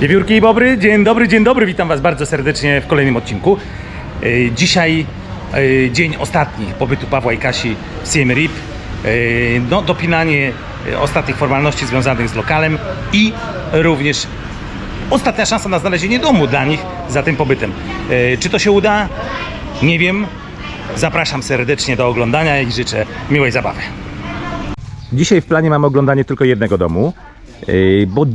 Wiewiórki i Bobry, dzień dobry, dzień dobry, witam Was bardzo serdecznie w kolejnym odcinku. Yy, Dzisiaj yy, dzień ostatni pobytu Pawła i Kasi w Siem Reap. Yy, No, dopinanie ostatnich formalności związanych z lokalem i również ostatnia szansa na znalezienie domu dla nich za tym pobytem. Czy to się uda? Nie wiem. Zapraszam serdecznie do oglądania i życzę miłej zabawy. Dzisiaj w planie mamy oglądanie tylko jednego domu, bo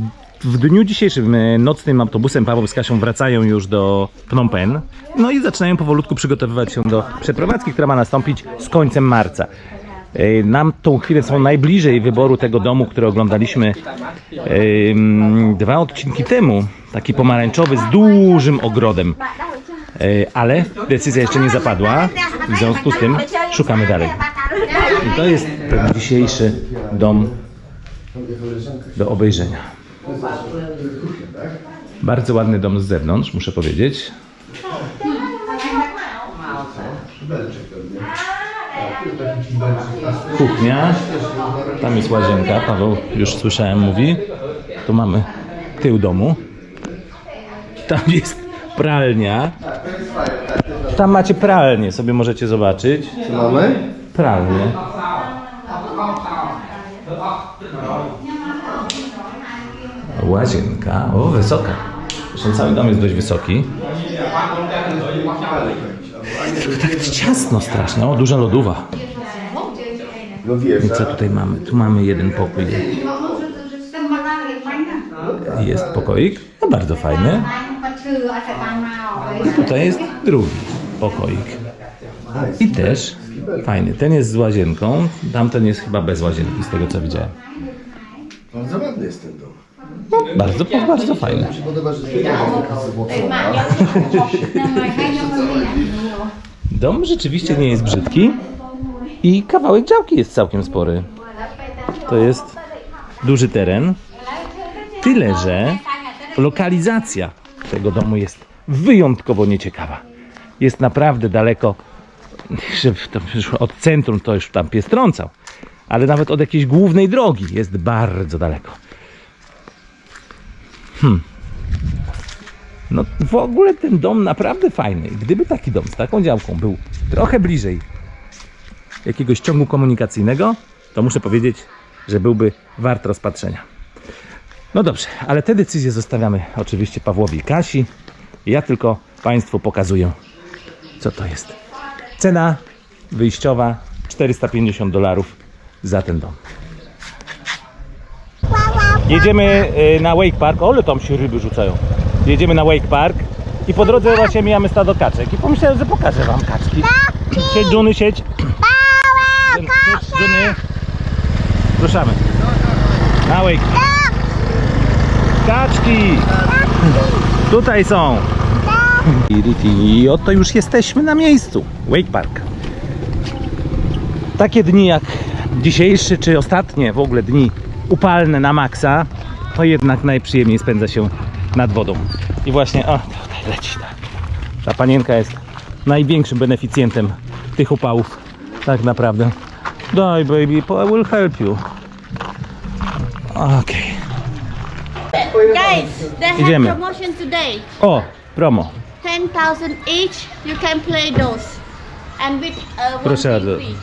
w dniu dzisiejszym yy, nocnym autobusem Paweł z Kasią wracają już do Phnom Penh. No i zaczynają powolutku przygotowywać się do przeprowadzki, która ma nastąpić z końcem marca. Yy, Nam tą chwilę są najbliżej wyboru tego domu, który oglądaliśmy dwa odcinki temu. Taki pomarańczowy z dużym ogrodem. Yy, Ale decyzja jeszcze nie zapadła. W związku z tym szukamy dalej. I to jest ten dzisiejszy dom do obejrzenia. Bardzo ładny dom z zewnątrz, muszę powiedzieć. Kuchnia, tam jest łazienka, Paweł już słyszałem mówi. Tu mamy tył domu. Tam jest pralnia. Tam macie pralnię, sobie możecie zobaczyć. Mamy? Pralnię. Łazienka. O, wysoka. Zresztą cały dom jest dość wysoki. Tak ciasno strasznie. O, duża lodowa. No wiesz, I co tutaj mamy? Tu mamy jeden pokój. Jest pokoik. No bardzo fajny. Tutaj jest drugi pokoik. I też fajny. Ten jest z łazienką. Tamten jest chyba bez łazienki, z tego co widziałem. bardzo ładny jest ten dom. Bardzo, bardzo fajny. Podoba, że jest. Dom rzeczywiście nie jest brzydki i kawałek działki jest całkiem spory. To jest duży teren. Tyle, że lokalizacja tego domu jest wyjątkowo nieciekawa. Jest naprawdę daleko, od centrum to już tam pies trącał, ale nawet od jakiejś głównej drogi jest bardzo daleko. No w ogóle ten dom naprawdę fajny. Gdyby taki dom z taką działką był trochę bliżej jakiegoś ciągu komunikacyjnego, to muszę powiedzieć, że byłby wart rozpatrzenia. No dobrze, ale te decyzje zostawiamy oczywiście Pawłowi i Kasi. Ja tylko Państwu pokazuję, co to jest. Cena wyjściowa 450 dolarów za ten dom. Jedziemy y, na Wake Park. Ole, tam się ryby rzucają. Jedziemy na Wake Park i po drodze właśnie mijamy stado kaczek. I pomyślałem, że pokażę wam kaczki. Siedź, Juny, siedź. Siedź, Juny. Ruszamy. Na Wake Park. Kaczki. Tutaj są. I oto już jesteśmy na miejscu. Wake Park. Takie dni jak dzisiejszy, czy ostatnie w ogóle dni upalne na maksa, to jednak najprzyjemniej spędza się nad wodą. I właśnie, o, tutaj leci tak. Ta panienka jest największym beneficjentem tych upałów. Tak naprawdę. Daj baby, I will help you. Okej. Guys, they have Idziemy. promotion today. O, promo. 10,000 each, you can play those. And with uh, one Proszę bardzo. free.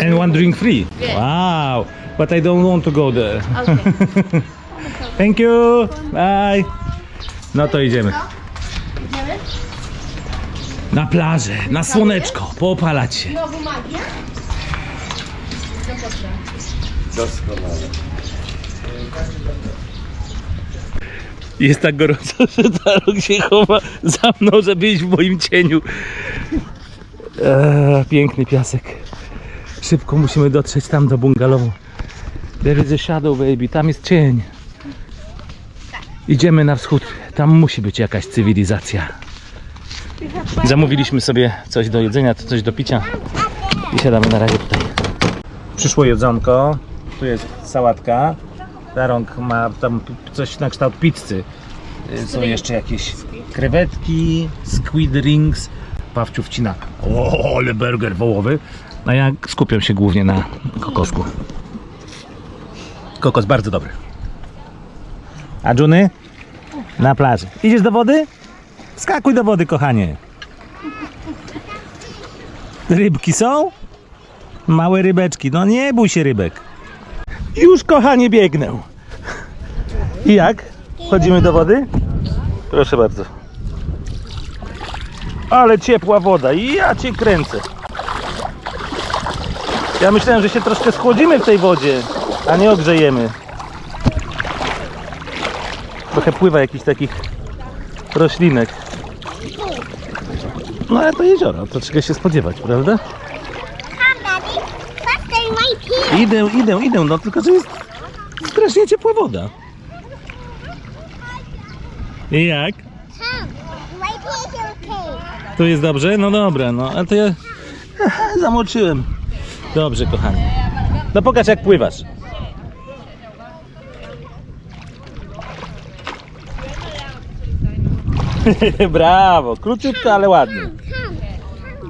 And one drink free. Yeah. Wow. But I don't want to go there. Okay. Thank you. Bye. No to idziemy. Idziemy? Na plażę, na słoneczko, poopalać się. Znowu magia? Doskonale. Jest tak gorąco, że Tarok się chowa za mną, żeby iść w moim cieniu. Eee, piękny piasek. Szybko musimy dotrzeć tam do bungalowu. There is a shadow baby, tam jest cień. Idziemy na wschód, tam musi być jakaś cywilizacja. Zamówiliśmy sobie coś do jedzenia, coś do picia i siadamy na razie tutaj. Przyszło jedzonko, tu jest sałatka. Tarąg ma tam coś na kształt pizzy. Są jeszcze jakieś krewetki, squid rings. Pawciu wcina. O, ale burger wołowy. A ja skupiam się głównie na kokosku. Kokos bardzo dobry. A Juny? Na plaży. Idziesz do wody? Skakuj do wody, kochanie. Rybki są? Małe rybeczki. No nie bój się rybek. Już, kochanie, biegnę. I jak? Wchodzimy do wody? Proszę bardzo. Ale ciepła woda. Ja cię kręcę. Ja myślałem, że się troszkę schłodzimy w tej wodzie, a nie ogrzejemy. Trochę pływa jakichś takich roślinek. No ale to jezioro, to czego się spodziewać, prawda? Idę, idę, idę, no tylko, że jest strasznie ciepła woda. I jak? Tu jest dobrze? No dobra, no ale to ja zamoczyłem. Dobrze, kochanie. No pokaż jak pływasz. Brawo, króciutko, ale ładnie.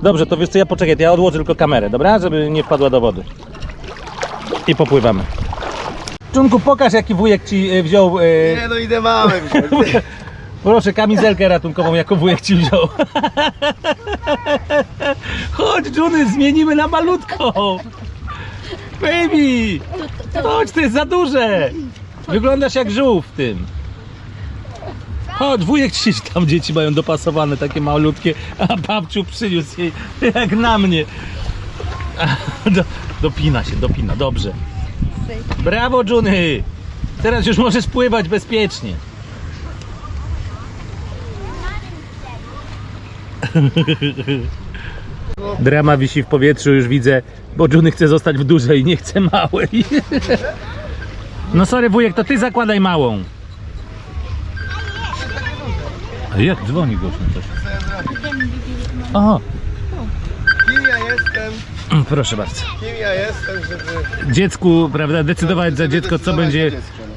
Dobrze, to wiesz co, ja poczekaj, to ja odłożę tylko kamerę, dobra? Żeby nie wpadła do wody. I popływamy. Czunku, pokaż jaki wujek ci e, wziął. e, Nie no idę mamy Proszę, kamizelkę ratunkową jako wujek ci wziął. Chodź, Juny, zmienimy na malutką. Baby! Chodź, to jest za duże. Wyglądasz jak żółw w tym. Chodź, wujek ci tam dzieci mają dopasowane, takie malutkie, a babciu przyniósł jej jak na mnie. Do, dopina się, dopina, dobrze. Brawo, Juny! Teraz już możesz pływać bezpiecznie. Drama wisi w powietrzu, już widzę, bo Juny chce zostać w dużej, nie chce małej. No sorry wujek, to ty zakładaj małą. A jak dzwoni głośno coś? O, Kim ja jestem? proszę bardzo. Kim ja jestem, żeby... Dziecku, prawda, decydować za dziecko, co będzie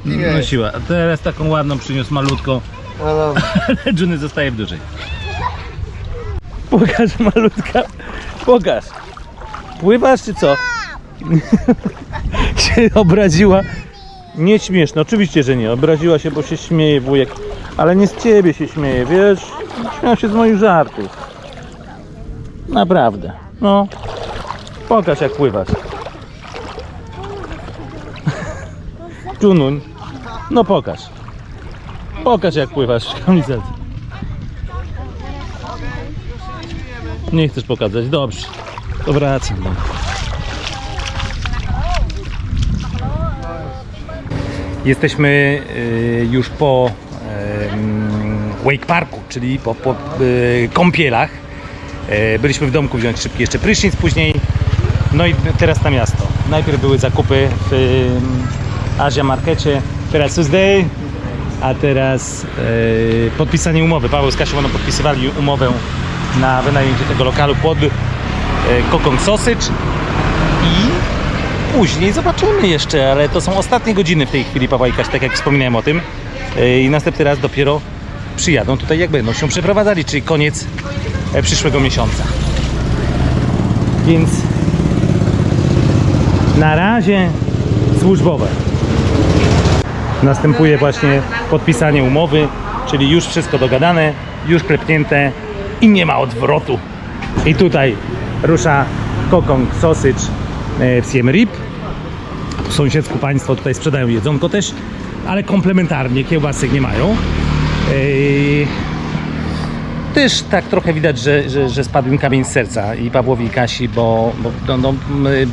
no. Nosiła. Teraz taką ładną przyniósł, malutką. No dobra. ale Juny zostaje w dużej. Pokaż malutka. Pokaż. Pływasz czy co? się obraziła. Nie śmieszne, oczywiście, że nie. Obraziła się, bo się śmieje wujek. Ale nie z ciebie się śmieje, wiesz? Śmiał się z moich żartów. Naprawdę. No. Pokaż jak pływasz. Junuń. No pokaż. Pokaż jak pływasz w kamizelce. Nie chcesz pokazać, dobrze. To wracam. No. Jesteśmy y, już po Wake Parku, czyli po, po y, kąpielach. E, Byliśmy w domku wziąć szybki jeszcze prysznic później. No i teraz na miasto. Najpierw były zakupy w Asia Markecie, teraz Tuesday, a teraz e, podpisanie umowy. Paweł z Kasią podpisywali umowę na wynajęcie tego lokalu pod e, Kokong Sausage i później zobaczymy jeszcze, ale to są ostatnie godziny w tej chwili Kasi, tak jak wspominałem o tym E, i następny raz dopiero przyjadą tutaj jak będą się przeprowadzali, czyli koniec e, przyszłego miesiąca. Więc na razie służbowe. Następuje właśnie podpisanie umowy, czyli już wszystko dogadane, już klepnięte i nie ma odwrotu. I tutaj rusza Kokong Sausage w Siem Rib. Po sąsiedzku państwo tutaj sprzedają jedzonko też, ale komplementarnie kiełbasek nie mają. Ej, też tak trochę widać, że, że, że spadł im kamień z serca i Pawłowi i Kasi, bo, bo no, no,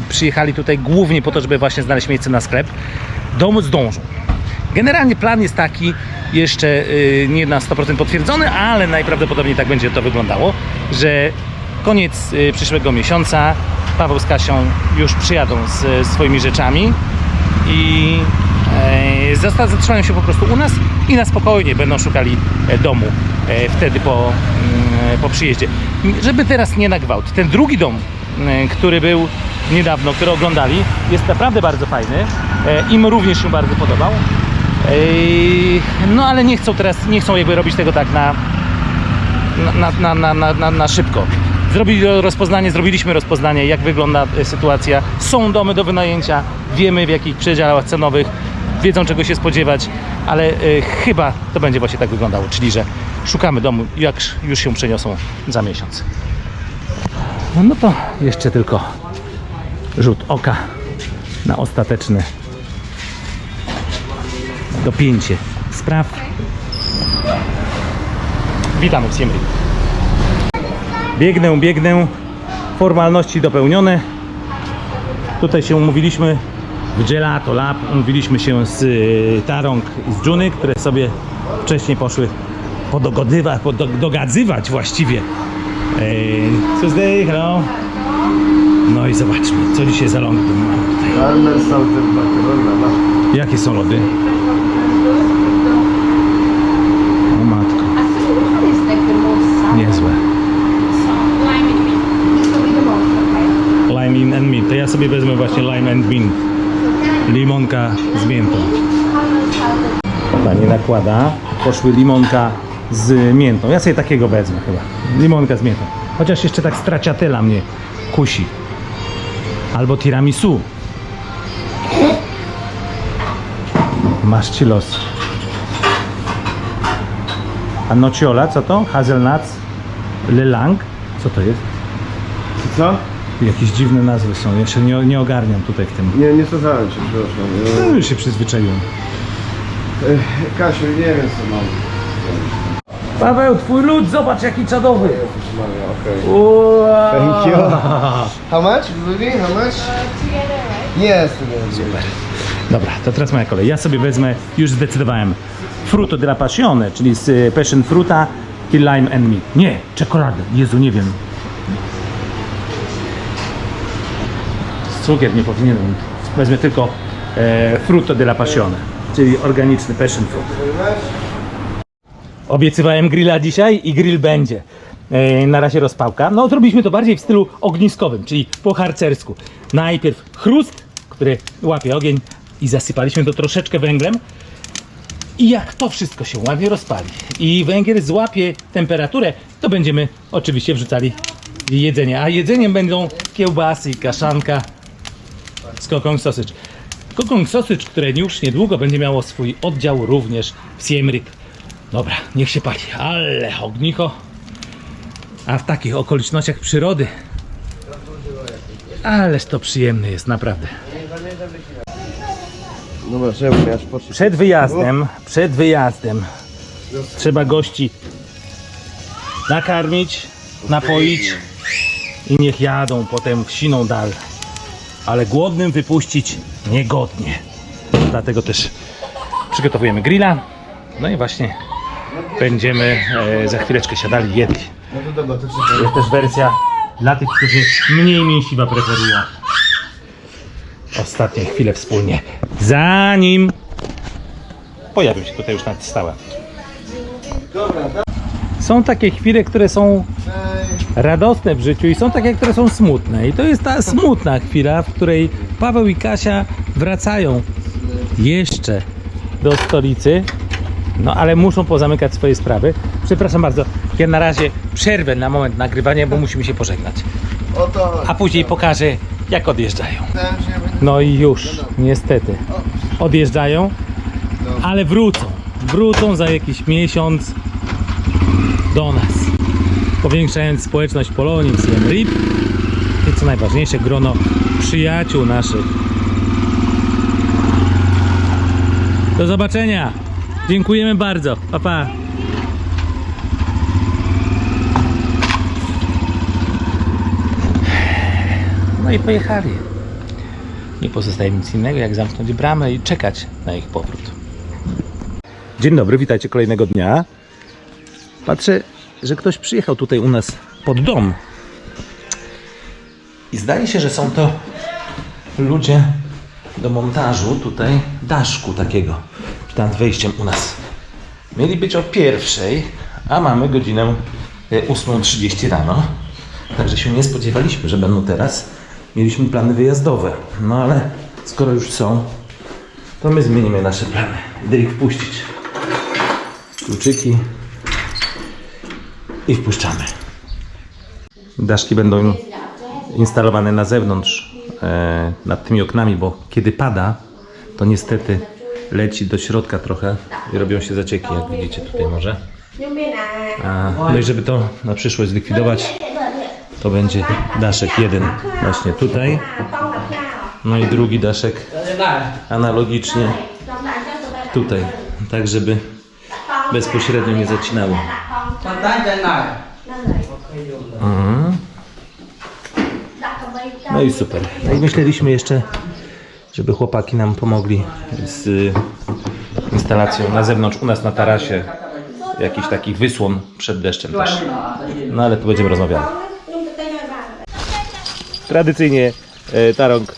przyjechali tutaj głównie po to, żeby właśnie znaleźć miejsce na sklep. Dom zdążą. Generalnie plan jest taki, jeszcze y, nie na 100% potwierdzony, ale najprawdopodobniej tak będzie to wyglądało, że koniec y, przyszłego miesiąca Paweł z Kasią już przyjadą z y, swoimi rzeczami i e, zatrzymają się po prostu u nas i na spokojnie będą szukali e, domu e, wtedy po, mm, po przyjeździe. Żeby teraz nie na gwałt. Ten drugi dom, który był niedawno, który oglądali, jest naprawdę bardzo fajny. Im również się bardzo podobał. No ale nie chcą teraz, nie chcą jakby robić tego tak na, na, na, na, na, na, szybko. Zrobili rozpoznanie, zrobiliśmy rozpoznanie, jak wygląda e, sytuacja. Są domy do wynajęcia, wiemy w jakich przedziałach cenowych. wiedzą czego się spodziewać, ale y, chyba to będzie właśnie tak wyglądało, czyli że szukamy domu, jak już się przeniosą za miesiąc. No, no to jeszcze tylko rzut oka na ostateczne dopięcie spraw. Witamy w Siem Reap. Biegnę, biegnę. Formalności dopełnione. Tutaj się umówiliśmy w Gelato Lab. Umówiliśmy się z y, Tarong i z Juny, które sobie wcześniej poszły podogadywać, podogadywać właściwie. Ej, Tuesday, hello. No i zobaczmy, co dzisiaj za lądy mamy tutaj. Jakie są lody? O matko, I think that is like the most sour. niezłe. So, lime and mint. This will be the most, okay? Lime in and mint. To ja sobie wezmę właśnie lime and mint. Limonka z miętą. Pani nakłada. Poszły limonka z miętą. Ja sobie takiego wezmę chyba. Limonka z miętą. Chociaż jeszcze tak straciatela mnie kusi. Albo tiramisu. Masz ci los. A nociola, co to? Hazelnuts? Le Lang? Co to jest? Co? Jakieś dziwne nazwy są. Jeszcze nie, nie ogarniam tutaj w tym. Nie, nie słyszałem cię, przepraszam. No, już się przyzwyczaiłem. Ech, Kasiu, nie wiem co mam. Paweł, twój lód, zobacz jaki czadowy. Jezus Maria, okej. Wow. Thank you. How much, baby? How much? Yes. Super. Dobra, to teraz moja kolej. Ja sobie wezmę, już zdecydowałem, fruto della passione, czyli z y, passion fruta i lime and mint. Nie, czekoladę. Jezu, nie wiem. Cukier nie powinienem. Wezmę tylko e, fruto della passione, czyli organiczny passion fruit. Obiecywałem grilla dzisiaj i grill będzie. E, na razie rozpałka. No, zrobiliśmy to bardziej w stylu ogniskowym, czyli po harcersku. Najpierw chrust, który łapie ogień i zasypaliśmy to troszeczkę węglem. I jak to wszystko się ładnie rozpali i węgiel złapie temperaturę, to będziemy oczywiście wrzucali jedzenie. A jedzeniem będą kiełbasy kaszanka z kokong sausage. Kokong sausage, które już niedługo będzie miało swój oddział również w Siem Reap. Dobra, niech się pali. Ale ognicho. A w takich okolicznościach przyrody. Ależ to przyjemne jest, naprawdę. Przed wyjazdem, przed wyjazdem trzeba gości nakarmić, napoić i niech jadą potem w siną dal. Ale głodnym wypuścić niegodnie. Dlatego też przygotowujemy grilla. No i właśnie będziemy e, za chwileczkę siadali jedli. Jest też wersja dla tych, którzy mniej mięsiwa preferują. Ostatnie chwile wspólnie. Zanim pojawią się tutaj już na stałe. Są takie chwile, które są radosne w życiu i są takie, które są smutne. I to jest ta smutna chwila, w której Paweł i Kasia wracają jeszcze do stolicy. No ale muszą pozamykać swoje sprawy. Przepraszam bardzo, ja na razie przerwę na moment nagrywania, bo musimy się pożegnać. A później pokażę, jak odjeżdżają. No i już, niestety. Odjeżdżają, ale wrócą. Wrócą za jakiś miesiąc do nas. Powiększając społeczność Polonii Siem Reap i co najważniejsze, grono przyjaciół naszych. Do zobaczenia. Dziękujemy bardzo. Pa, pa. No i pojechali. Nie pozostaje nic innego, jak zamknąć bramę i czekać na ich powrót. Dzień dobry, witajcie kolejnego dnia. Patrzę, że ktoś przyjechał tutaj u nas pod dom. I zdaje się, że są to ludzie do montażu tutaj daszku takiego nad wejściem u nas. Mieli być o pierwszej, a mamy godzinę e, 8.30 rano. Także się nie spodziewaliśmy, że będą teraz. Mieliśmy plany wyjazdowe. No ale skoro już są, to my zmienimy nasze plany. Idę ich wpuścić. Kluczyki i wpuszczamy. Daszki będą instalowane na zewnątrz, e, nad tymi oknami, bo kiedy pada, to niestety leci do środka trochę i robią się zacieki, jak widzicie tutaj może. A, no i żeby to na przyszłość zlikwidować, to będzie daszek jeden właśnie tutaj, no i drugi daszek analogicznie tutaj, tak żeby bezpośrednio nie zacinało. Mhm. No i super. No i myśleliśmy jeszcze, żeby chłopaki nam pomogli z y, instalacją na zewnątrz, u nas na tarasie, jakichś takich wysłon przed deszczem też. No ale tu będziemy rozmawiali. Tradycyjnie e, Tarąg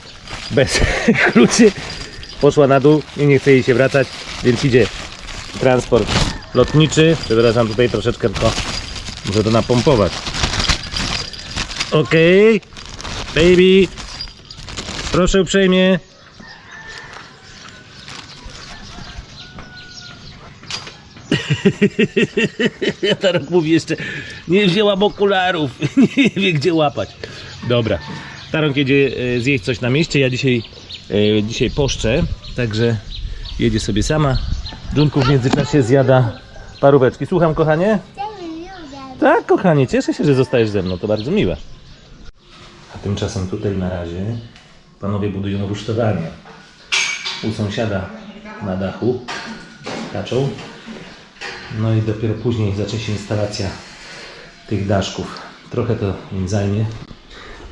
bez kluczy poszła na dół i nie chce jej się wracać, więc idzie transport lotniczy. Przepraszam tutaj troszeczkę tylko muszę to napompować. Okej, baby, proszę uprzejmie. Tarok mówi jeszcze, nie wzięłam okularów, nie wie gdzie łapać. Dobra, Tarok jedzie e, zjeść coś na mieście, ja dzisiaj, e, dzisiaj poszczę, także jedzie sobie sama. Junku w międzyczasie zjada paróweczki. Słucham kochanie? Tak kochanie, cieszę się, że zostajesz ze mną, to bardzo miłe. A tymczasem tutaj na razie panowie budują rusztowanie. U sąsiada na dachu skaczą. No i dopiero później zacznie się instalacja tych daszków. Trochę to im zajmie,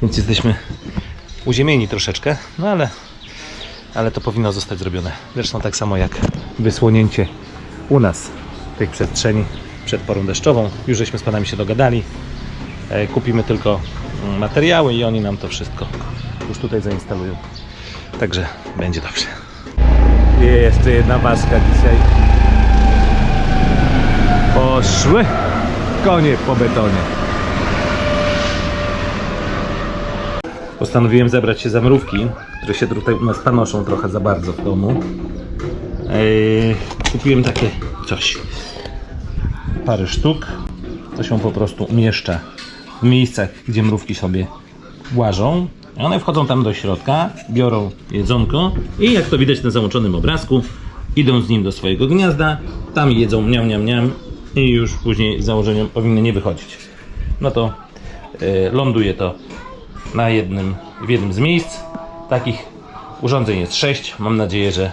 więc jesteśmy uziemieni troszeczkę, no ale, ale to powinno zostać zrobione. Zresztą tak samo jak wysłonięcie u nas tych przestrzeni przed porą deszczową. Już żeśmy z panami się dogadali. E, Kupimy tylko mm, materiały i oni nam to wszystko już tutaj zainstalują. Także będzie dobrze. Jeszcze jedna ważka dzisiaj. Poszły konie po betonie. Postanowiłem zebrać się za mrówki, które się tutaj u nas panoszą trochę za bardzo w domu. Kupiłem takie coś. Parę sztuk. To się po prostu umieszcza w miejscach, gdzie mrówki sobie łażą. One wchodzą tam do środka, biorą jedzonko i jak to widać na załączonym obrazku, idą z nim do swojego gniazda, tam jedzą miam, miam, miam i już później założeniem powinny nie wychodzić. No to e, ląduje to na jednym, w jednym z miejsc. Takich urządzeń jest sześć. Mam nadzieję, że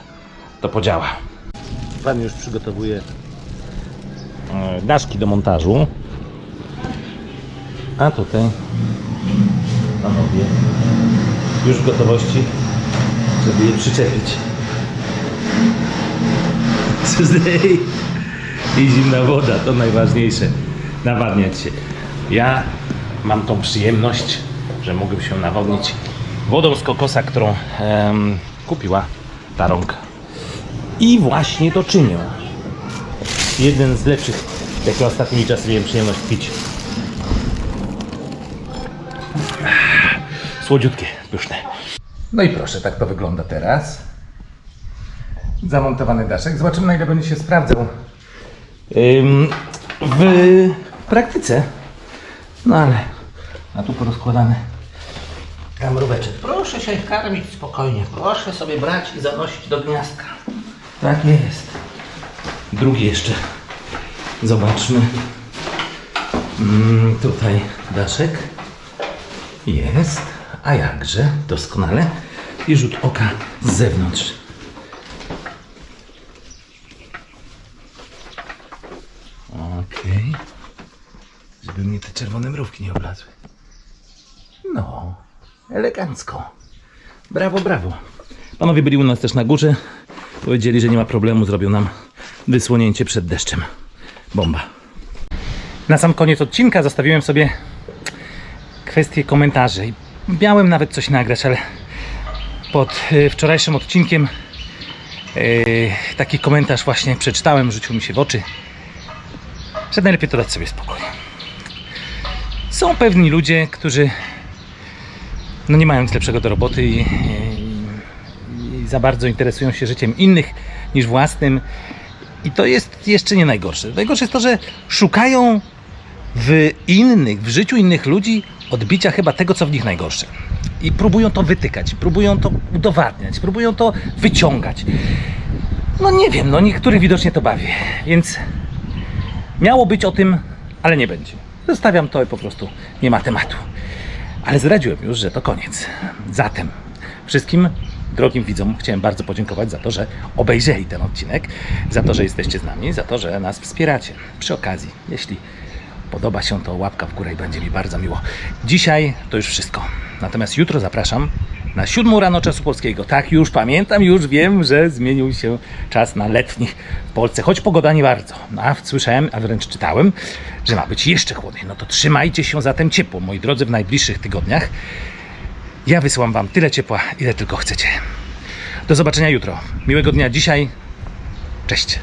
to podziała. Pan już przygotowuje e, daszki do montażu. A tutaj panowie już w gotowości, żeby je przyczepić. Zdej. I zimna woda, to najważniejsze. Nawadniać się. Ja mam tą przyjemność, że mógłbym się nawodnić wodą z kokosa, którą em, kupiła ta rąk. I właśnie to czynię. Jeden z lepszych, jakie ostatnimi czasy miałem przyjemność pić. Słodziutkie, pyszne. No i proszę, tak to wygląda teraz. Zamontowany daszek. Zobaczymy, na ile będzie się sprawdzał ym, w praktyce. No ale, a tu porozkładane kamróweczek. Proszę się karmić spokojnie. Proszę sobie brać i zanosić do gniazdka. Tak jest. Drugi jeszcze. Zobaczmy. Mm, tutaj daszek. Jest. A jakże? Doskonale. I rzut oka z zewnątrz. Okej. Żeby mnie te czerwone mrówki nie oblazły. No, elegancko. Brawo, brawo. Panowie byli u nas też na górze. Powiedzieli, że nie ma problemu, zrobią nam wysłonięcie przed deszczem. Bomba. Na sam koniec odcinka zostawiłem sobie kwestię komentarzy. Miałem nawet coś nagrać, ale pod y, wczorajszym odcinkiem y, taki komentarz właśnie przeczytałem, rzucił mi się w oczy, że najlepiej to dać sobie spokój. Są pewni ludzie, którzy no nie mają nic lepszego do roboty i, za bardzo interesują się życiem innych niż własnym. I to jest jeszcze nie najgorsze. Najgorsze jest to, że szukają w innych, w życiu innych ludzi odbicia chyba tego, co w nich najgorsze. I próbują to wytykać, próbują to udowadniać, próbują to wyciągać. No nie wiem, no niektórych widocznie to bawi, więc miało być o tym, ale nie będzie. Zostawiam to i po prostu nie ma tematu. Ale zdradziłem już, że to koniec. Zatem wszystkim drogim widzom chciałem bardzo podziękować za to, że obejrzeli ten odcinek, za to, że jesteście z nami, za to, że nas wspieracie. Przy okazji, jeśli podoba się to łapka w górę i będzie mi bardzo miło. Dzisiaj to już wszystko. Natomiast jutro zapraszam na siódmą rano czasu polskiego. Tak, już pamiętam, już wiem, że zmienił się czas na letni w Polsce, choć pogoda nie bardzo. No, a słyszałem, a wręcz czytałem, że ma być jeszcze chłodniej. No to trzymajcie się zatem ciepło, moi drodzy, w najbliższych tygodniach. Ja wysyłam Wam tyle ciepła, ile tylko chcecie. Do zobaczenia jutro. Miłego dnia dzisiaj. Cześć.